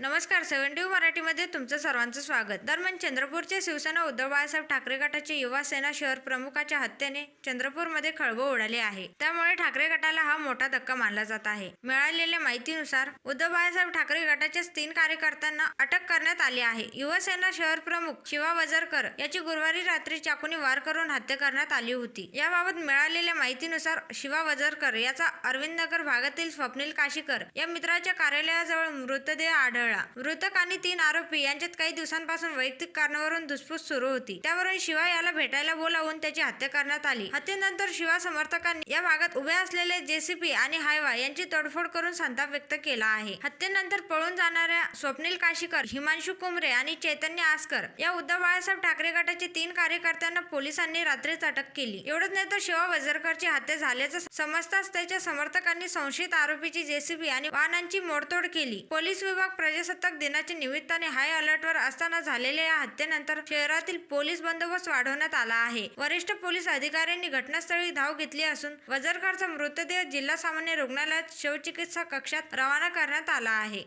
नमस्कार सेव्हन्टी मराठीमध्ये तुमचं सर्वांचं स्वागत. दरम्यान चंद्रपूरचे शिवसेना उद्धव बाळासाहेब ठाकरे गटाचे युवा सेना शहर प्रमुखाच्या हत्येने चंद्रपूरमध्ये खळबळ उडाली आहे. त्यामुळे ठाकरे गटाला हा मोठा धक्का मानला जात आहे. मिळालेल्या माहितीनुसार उद्धव बाळासाहेब ठाकरे गटाच्याच तीन कार्यकर्त्यांना अटक करण्यात आली आहे. युवसेना शहर प्रमुख शिवा वजरकर याची गुरुवारी रात्री चाकूने वार करून हत्या करण्यात आली होती. याबाबत मिळालेल्या माहितीनुसार शिवा वजरकर याचा अरविंद नगर भागातील स्वप्नील काशीकर या मित्राच्या कार्यालयाजवळ मृतदेह आढळ आढळला मृतक आणि तीन आरोपी यांच्यात काही दिवसांपासून वैयक्तिक कारणावरून धुसफूस सुरू होती. त्यावरून शिवा याला भेटायला बोलावून त्याची हत्या करण्यात आली. हत्येनंतर शिवा समर्थकांनी या भागात उभे असलेले जेसीपी आणि हायवा यांची तोडफोड करून संताप व्यक्त केला आहे. हत्येनंतर पळून जाणाऱ्या स्वप्नील काशीकर हिमांशु कुमरे आणि चैतन्य आसकर या उद्धव बाळासाहेब ठाकरे गटाचे तीन कार्यकर्त्यांना पोलिसांनी रात्रीच अटक केली. एवढंच नाही तर शिवा वजरकरची हत्या झाल्याचं समजताच त्याच्या समर्थकांनी संशयित आरोपीची जेसीबी आणि वाहनांची मोडतोड केली. पोलीस विभाग प्रजासत्ताक दिनाच्या निमित्ताने हाय अलर्टवर असताना झालेल्या या हत्येनंतर शहरातील पोलीस बंदोबस्त वाढवण्यात आला आहे. वरिष्ठ पोलीस अधिकाऱ्यांनी घटनास्थळी धाव घेतली असून वजरकरचा मृतदेह जिल्हा सामान्य रुग्णालयात शवचिकित्सा कक्षात रवाना करण्यात आला आहे.